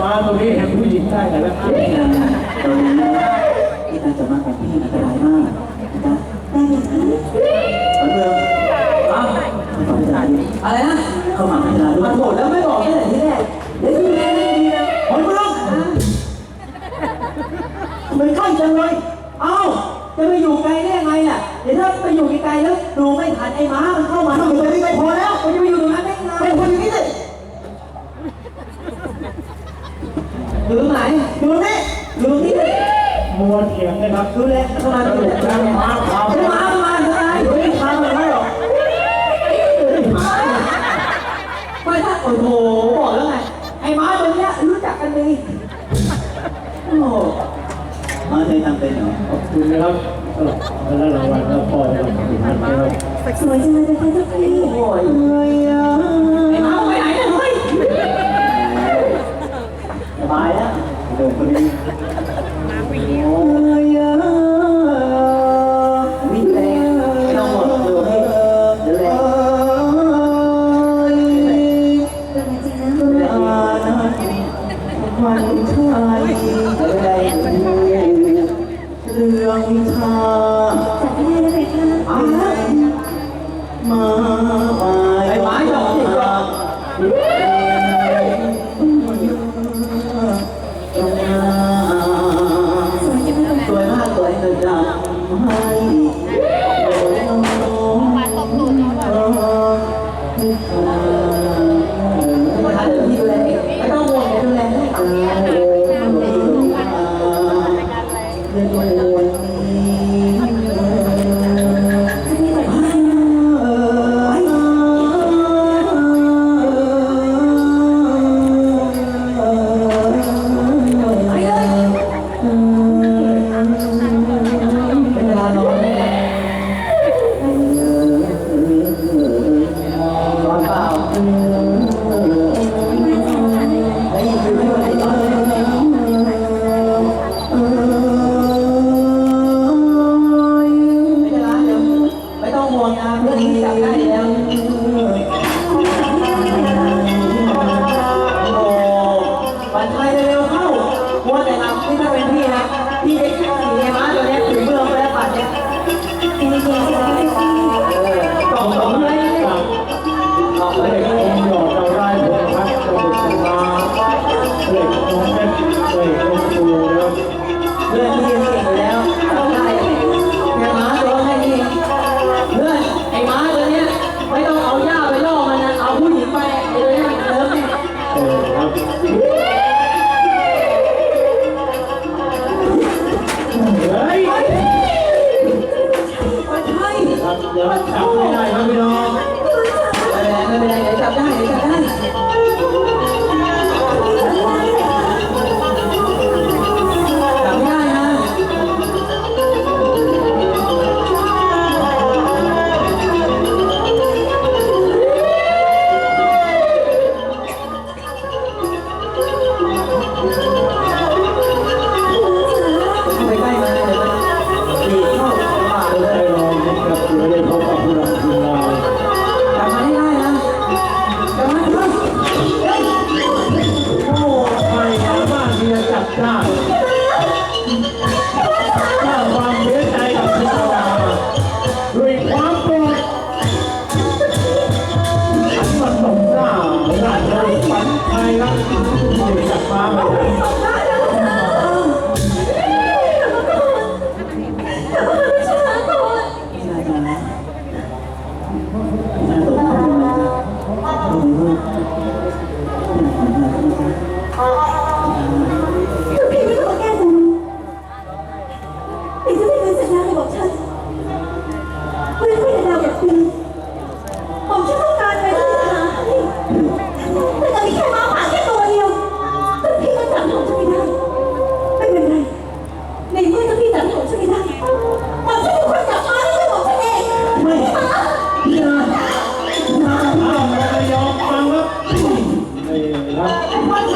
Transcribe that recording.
ตอนนี้ที่ตาจะมาของพี่อันตรายมากนะได้ไหมคะขวัญเมืองอ้าวเข้ามาพิจารณาด้วยอะไรนะเข้ามาพิจารณาด้วมัยนโหดแล้วไม่บอกตั้งแต่ที่แรกเดี๋ยวดูแลให้ดีนะขวัญเมืองทำไมใกล้จังเลยเอ้าจะไปอยู่ไกลได้ยังไงล่ะเดี๋ยวถ้าไปอยู่ไกลๆแล้วดูไม่ทันไอ้ม้ามันเข้ามาถ้าอยู่ตรงนี้ก็พอแล้วมันจะไปอยู่ตรงนั้นได้ยังไงเป็นคนอย่างนี้สิ อยู่ตรงไหน อยู่ตรงนี้ อยู่ตรงนี้เลย มัวเถียงเลยครับดูแลเข้ามาดูแลแล้ไอ้วมาข่าวม้าขามาทำไมอยู่นี่ทางมันไม่หรอกไม่ถ้าโอ้โหบอกแล้วไงไอ้ม้าตัวเนี้ยรู้จักกันดีโอ้มาเคยทำเป็นเหรอขอบคุณนะครับแล้วรางวัลแล้วพอจะขอบคุณท่านนะครับสวยจังเลยนะคะเจ้าพี่โอ้ย วันไทยเดี๋ยวแรงเรื่องชาจัดให้ได้ไหมคะอ้าวมาไปไอ้ม้าหยอสวยจังเลยสวยมากสวยจะจำให้ ร็วเข้ามัวแต่นำนี่ถ้าเป็นพี่นะพี่จะขี่ไอ้ม้าตัวเนี้ยถึงเมืองไปแล้วปัดเนี่ยจริงๆนะคะเจ้าพี่กล่องสอเลยกล่อเลยกองหยอดเราได้ผลพักจะบุกชนะเด็กน้องเล็กเด็กน้องตูนะครับเพื่อนพี่เก่งแล้วทำได้ไอ้ม้าตัวแค่นี้เพื่อนไอ้ม้าตัวเนี้ยไม่ต้องเอาหญ้าไปล่อมันนะเอาผู้หญิงไปไอ้ตัวเนี้ยเลิฟเนี่ย เออครับ ไม่ได้ครับพี่น้องไม่เป็นไรไม่เป็นไรเดี๋ยวจับได้เดี๋ยวจับ ที่จะจับสร้างความเสียใจกับพิจารณาด้วยความโกรธมันตกหน้าราชบุตรฝันไทยรับที่จับมาไม่ได้เจ้าพี่ไม่ต้องมาแก้ตัวเดี๋ยวจะไม่คืนสัญญาเลยบ เนาะ